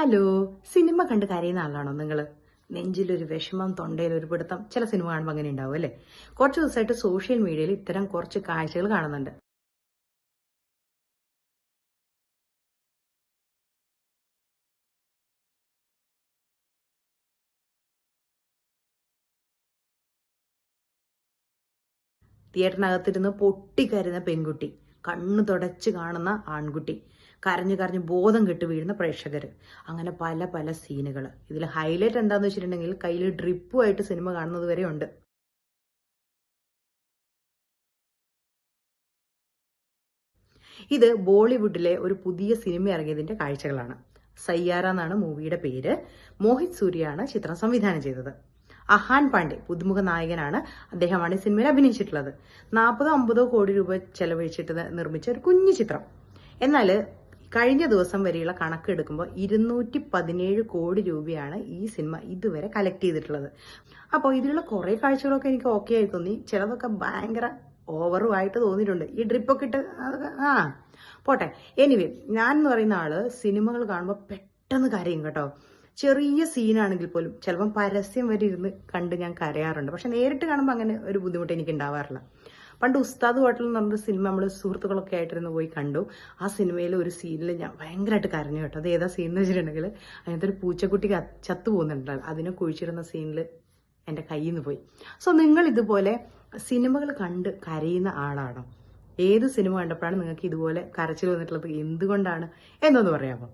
Hello cinema കണ്ട് കരയുന്ന ആളാണോ നിങ്ങൾ നെഞ്ചിലൊരു വിഷമം തൊണ്ടയിൽ ഒരു പിടുത്തം ചില സിനിമ കാണുമ്പോൾ അങ്ങനെ ഉണ്ടാവും അല്ലേ? കുറച്ച് ദിവസമായിട്ട് സോഷ്യൽ മീഡിയയിൽ ഇത്തരം കുറച്ച് കാഴ്ചകൾ കാണുന്നുണ്ട്. തിയേറ്ററിനകത്തിരുന്ന് പൊട്ടിക്കരുന്ന പെൺകുട്ടി കണ്ണു തുടച്ച് കാണുന്ന ആൺകുട്ടി. കരഞ്ഞു കരഞ്ഞ് ബോധം കെട്ട് വീഴുന്ന പ്രേക്ഷകർ അങ്ങനെ പല പല സീനുകൾ ഇതിൽ ഹൈലൈറ്റ് എന്താന്ന് വെച്ചിട്ടുണ്ടെങ്കിൽ കയ്യിൽ ഡ്രിപ്പുമായിട്ട് സിനിമ കാണുന്നത് വരെ ഉണ്ട്. ഇത് ബോളിവുഡിലെ ഒരു പുതിയ സിനിമ ഇറങ്ങിയതിന്റെ കാഴ്ചകളാണ്. സയ്യാറ എന്നാണ് മൂവിയുടെ പേര്. മോഹിത് സൂര്യയാണ് ചിത്രം സംവിധാനം ചെയ്തത്. അഹാൻ പാണ്ഡെ പുതുമുഖ നായകനാണ് അദ്ദേഹമാണ് ഈ സിനിമയിൽ അഭിനയിച്ചിട്ടുള്ളത്. നാൽപ്പതോ അമ്പതോ കോടി രൂപ ചെലവഴിച്ചിട്ട് നിർമ്മിച്ച ഒരു കുഞ്ഞു ചിത്രം. എന്നാൽ കഴിഞ്ഞ ദിവസം വരെയുള്ള കണക്ക് എടുക്കുമ്പോൾ ഇരുന്നൂറ്റി പതിനേഴ് കോടി രൂപയാണ് ഈ സിനിമ ഇതുവരെ കളക്ട് ചെയ്തിട്ടുള്ളത്. അപ്പോൾ ഇതിലുള്ള കുറേ കാഴ്ചകളൊക്കെ എനിക്ക് ഓക്കെ ആയി തോന്നി. ചിലതൊക്കെ ഭയങ്കര ഓവറും ആയിട്ട് തോന്നിയിട്ടുണ്ട്. ഈ ഡ്രിപ്പൊക്കെ ഇട്ട് ആ പോട്ടെ. എനിവേ ഞാൻ എന്ന് പറയുന്ന ആൾ സിനിമകൾ കാണുമ്പോൾ പെട്ടെന്ന് കരയും കേട്ടോ. ചെറിയ സീനാണെങ്കിൽ പോലും ചിലപ്പം പരസ്യം വരെ ഇരുന്ന് കണ്ട് ഞാൻ കരയാറുണ്ട്. പക്ഷെ നേരിട്ട് കാണുമ്പോൾ അങ്ങനെ ഒരു ബുദ്ധിമുട്ട് എനിക്ക് ഉണ്ടാവാറില്ല. പണ്ട് ഉസ്താദ് ഹോട്ടൽ എന്ന് സിനിമ നമ്മൾ സുഹൃത്തുക്കളൊക്കെ ആയിട്ടിരുന്ന് പോയി കണ്ടു. ആ സിനിമയിൽ ഒരു സീനിൽ ഞാൻ ഭയങ്കരമായിട്ട് കരഞ്ഞു കേട്ടോ. അത് ഏതാ സീൻ എന്ന് വെച്ചിട്ടുണ്ടെങ്കിൽ അതിനകത്ത് ഒരു പൂച്ചക്കുട്ടി ചത്തു പോകുന്നുണ്ടാവും അതിനെ കുഴിച്ചിടുന്ന സീനിൽ എന്റെ കയ്യിൽ നിന്ന് പോയി. സോ നിങ്ങൾ ഇതുപോലെ സിനിമകൾ കണ്ട് കരയുന്ന ആളാണോ? ഏത് സിനിമ കണ്ടപ്പോഴാണ് നിങ്ങൾക്ക് ഇതുപോലെ കരച്ചിൽ വന്നിട്ടുള്ളത്? എന്തുകൊണ്ടാണ്? എന്നൊന്ന് പറയാമോ?